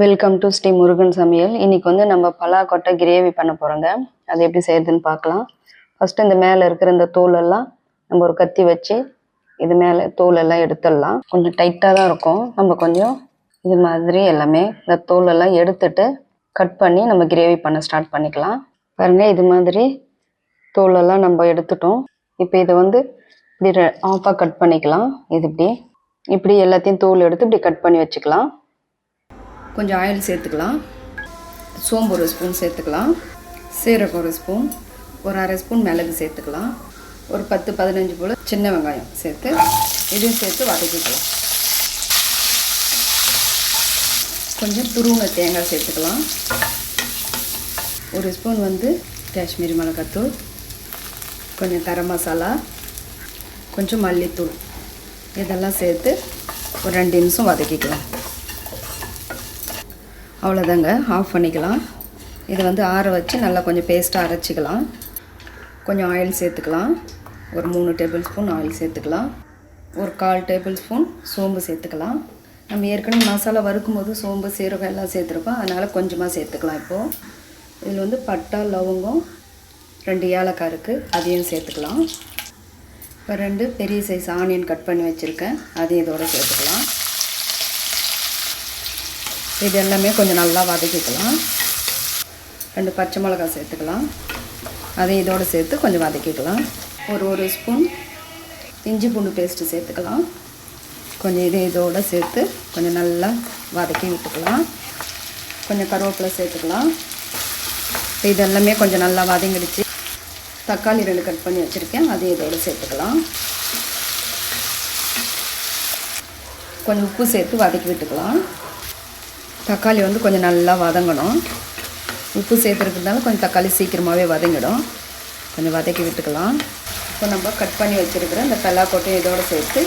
Welcome to Sri Murugan சமையல். இன்னைக்கு வந்து நம்ம பலாக்கொட்டை கிரேவி பண்ண போகிறோங்க அது எப்படி செய்யறதுன்னு பார்க்கலாம். ஃபஸ்ட்டு இந்த மேலே இருக்கிற இந்த தோல் எல்லாம் நம்ம ஒரு கத்தி வச்சு இது மேலே தோல் எல்லாம் எடுத்துடலாம். கொஞ்சம் டைட்டாக தான் இருக்கும். நம்ம கொஞ்சம் இது மாதிரி எல்லாமே இந்த தோல் எல்லாம் எடுத்துட்டு கட் பண்ணி நம்ம கிரேவி பண்ண ஸ்டார்ட் பண்ணிக்கலாம். பாருங்கள் இது மாதிரி தோல் எல்லாம் நம்ம எடுத்துட்டோம். இப்போ இதை வந்து இப்படி ஆஃபாக கட் பண்ணிக்கலாம். இது இப்படி. இப்படி எல்லாத்தையும் தோல் எடுத்து இப்படி கட் பண்ணி வச்சுக்கலாம். கொஞ்சம் ஆயில் சேர்த்துக்கலாம். சோம்பு ஒரு ஸ்பூன் சேர்த்துக்கலாம். சீரகம் ஒரு ஸ்பூன். ஒரு அரை ஸ்பூன் மிளகு சேர்த்துக்கலாம். ஒரு பத்து பதினஞ்சு போல் சின்ன வெங்காயம் சேர்த்து இதையும் சேர்த்து வதக்கிக்கலாம். கொஞ்சம் துருவன தேங்காய் சேர்த்துக்கலாம். ஒரு ஸ்பூன் வந்து காஷ்மீரி மிளகாத்தூள். கொஞ்சம் கரம் மசாலா. கொஞ்சம் மல்லித்தூள். இதெல்லாம் சேர்த்து ஒரு ரெண்டு நிமிஷம் வதக்கிக்கலாம். அவ்வளோதாங்க ஆஃப் பண்ணிக்கலாம். இதை வந்து ஆற வச்சு நல்லா கொஞ்சம் பேஸ்ட்டாக அரைச்சிக்கலாம். கொஞ்சம் ஆயில் சேர்த்துக்கலாம். ஒரு மூணு டேபிள் ஸ்பூன் ஆயில் சேர்த்துக்கலாம். ஒரு கால் டேபிள் ஸ்பூன் சோம்பு சேர்த்துக்கலாம். நம்ம ஏற்கனவே மசாலா வறுக்கும் போது சோம்பு சீரகம் எல்லாம் சேர்த்துருக்கோம். அதனால் கொஞ்சமாக சேர்த்துக்கலாம் இப்போது இதில் வந்து பட்டா லவங்கம் ரெண்டு ஏலக்காய் இருக்குது அதையும் சேர்த்துக்கலாம். இப்போ ரெண்டு பெரிய சைஸ் ஆனியன் கட் பண்ணி வச்சுருக்கேன். அதையும் இதோட சேர்த்துக்கலாம். இது எல்லாமே கொஞ்சம் நல்லா வதக்கிக்கலாம். ரெண்டு பச்சை மிளகாய் சேர்த்துக்கலாம். அதையும் இதோடு சேர்த்து கொஞ்சம் வதக்கிக்கலாம். ஒரு ஒரு ஸ்பூன் இஞ்சி பூண்டு பேஸ்ட்டு சேர்த்துக்கலாம். கொஞ்சம் இது இதோடு சேர்த்து கொஞ்சம் நல்லா வதக்கி விட்டுக்கலாம். கொஞ்சம் கருவேப்பிலை சேர்த்துக்கலாம். இதெல்லாமே இது எல்லாமே கொஞ்சம் நல்லா வதங்கிடுச்சு. தக்காளி ரெண்டு கட் பண்ணி வச்சுருக்கேன். அதையும் இதோடு சேர்த்துக்கலாம். கொஞ்சம் உப்பு சேர்த்து வதக்கி விட்டுக்கலாம். தக்காளி வந்து கொஞ்சம் நல்லா வதங்கணும். உப்பு சேர்த்துருக்கிறதுனால கொஞ்சம் தக்காளி சீக்கிரமாகவே வதங்கிடும். கொஞ்சம் வதக்கி விட்டுக்கலாம். இப்போ நம்ம கட் பண்ணி வச்சுருக்கிற இந்த பெல்லாக்கொட்டையும் இதோடு சேர்த்து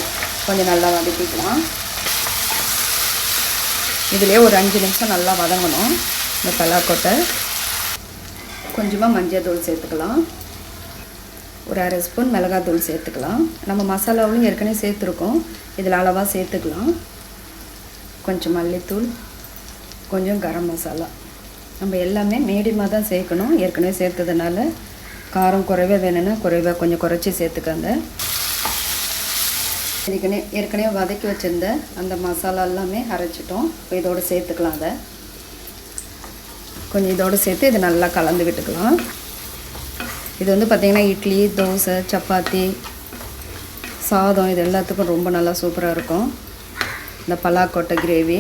கொஞ்சம் நல்லா வதக்கிக்கலாம். இதிலே ஒரு அஞ்சு நிமிஷம் நல்லா வதங்கணும் இந்த பெல்லாக்கொட்டை கொஞ்சமாக மஞ்சள் தூள் சேர்த்துக்கலாம். ஒரு அரை ஸ்பூன் மிளகாத்தூள் சேர்த்துக்கலாம். நம்ம மசாலாவிலும் ஏற்கனவே சேர்த்துருக்கோம். இதில் அளவாக சேர்த்துக்கலாம். கொஞ்சம் மல்லித்தூள் கொஞ்சம் கரம் மசாலா. நம்ம எல்லாமே மீடியமாக தான் சேர்க்கணும். ஏற்கனவே சேர்த்ததுனால காரம் குறைவே வேணும்னா குறைவாக கொஞ்சம் குறைச்சி சேர்த்துக்கங்க. ஏற்கனவே ஏற்கனவே வதக்கி வச்சுருந்த அந்த மசாலா எல்லாமே அரைச்சிட்டோம். இப்போ இதோடு சேர்த்துக்கலாம் அதை. கொஞ்சம் இதோடு சேர்த்து இதை நல்லா கலந்து விட்டுக்கலாம். இது வந்து பார்த்திங்கன்னா இட்லி தோசை சப்பாத்தி சாதம் இது எல்லாத்துக்கும் ரொம்ப நல்லா சூப்பராக இருக்கும். இந்த பலாக்கொட்டை கிரேவி.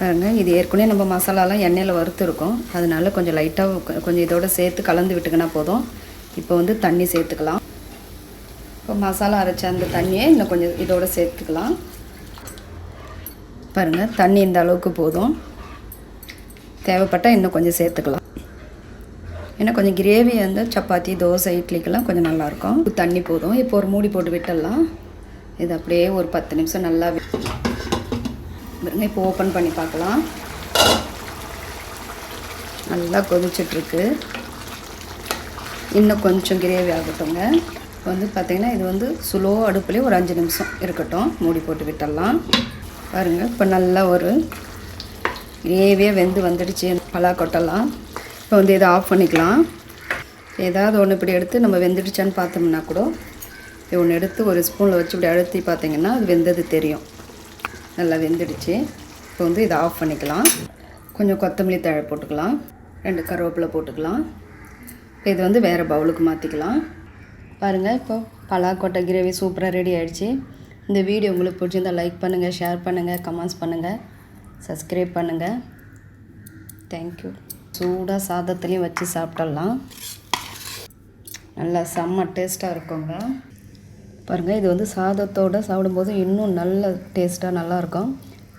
பாருங்க இது ஏற்கனவே நம்ம மசாலாலாம் எண்ணெயில் வறுத்துருக்கோம். அதனால கொஞ்சம் லைட்டாக கொஞ்சம் இதோட சேர்த்து கலந்து விட்டுக்கினா போதும். இப்போ வந்து தண்ணி சேர்த்துக்கலாம். இப்போ மசாலா அரைச்ச அந்த தண்ணியை இன்னும் கொஞ்சம் இதோட சேர்த்துக்கலாம். பாருங்கள் தண்ணி இந்த அளவுக்கு போதும். தேவைப்பட்டால் இன்னும் கொஞ்சம் சேர்த்துக்கலாம். ஏன்னா கொஞ்சம் கிரேவி வந்து சப்பாத்தி தோசை இட்லிக்கெல்லாம் கொஞ்சம் நல்லாயிருக்கும் தண்ணி போதும். இப்போ ஒரு மூடி போட்டு விட்டுடலாம். இது அப்படியே ஒரு பத்து நிமிஷம் நல்லா பாருங்க இப்போ ஓப்பன் பண்ணி பார்க்கலாம். நல்லா கொதிச்சிட்ருக்கு. இன்னும் கொஞ்சம் கிரேவி ஆகட்டுங்க. இப்போ வந்து பார்த்திங்கன்னா இது வந்து ஸ்லோ அடுப்புலேயே ஒரு அஞ்சு நிமிஷம் இருக்கட்டும். மூடி போட்டு விட்டுடலாம். பாருங்கள் இப்போ நல்லா ஒரு கிரேவியாக வெந்து வந்துடுச்சு. பலா கொட்டலாம். இப்போ வந்து இதை ஆஃப் பண்ணிக்கலாம். ஏதாவது ஒன்று இப்படி எடுத்து நம்ம வெந்துடுச்சான்னு பார்த்தோம்னா கூட ஒன்று எடுத்து ஒரு ஸ்பூனில் வச்சு இப்படி அழுத்தி பார்த்தீங்கன்னா அது வெந்தது தெரியும். நல்லா வெந்துடுச்சு. இப்போ வந்து இதை ஆஃப் பண்ணிக்கலாம். கொஞ்சம் கொத்தமல்லி தழை போட்டுக்கலாம். ரெண்டு கருவேப்பிலை போட்டுக்கலாம். இப்போ இது வந்து வேறு பவுலுக்கு மாற்றிக்கலாம் பாருங்கள் இப்போ பலாக்கொட்டை கிரேவி சூப்பராக ரெடி ஆகிடுச்சு இந்த வீடியோ உங்களுக்கு பிடிச்சிருந்தால் லைக் பண்ணுங்கள் ஷேர் பண்ணுங்கள் கமெண்ட்ஸ் பண்ணுங்கள் சப்ஸ்கிரைப் பண்ணுங்கள் தேங்க்யூ சூடாக சாதத்துலேயும் வச்சு சாப்பிடலாம். நல்லா செம்ம டேஸ்ட்டாக இருக்குங்க. பாருங்கள் இது வந்து சாதத்தோடு சாப்பிடும்போது இன்னும் நல்ல டேஸ்ட்டாக நல்லாயிருக்கும்.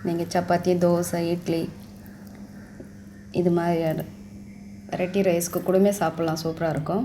நீங்கள் சப்பாத்தி தோசை இட்லி இது மாதிரி வெரைட்டி ரைஸ்க்கு கூடமே சாப்பிட்லாம். சூப்பராக இருக்கும்.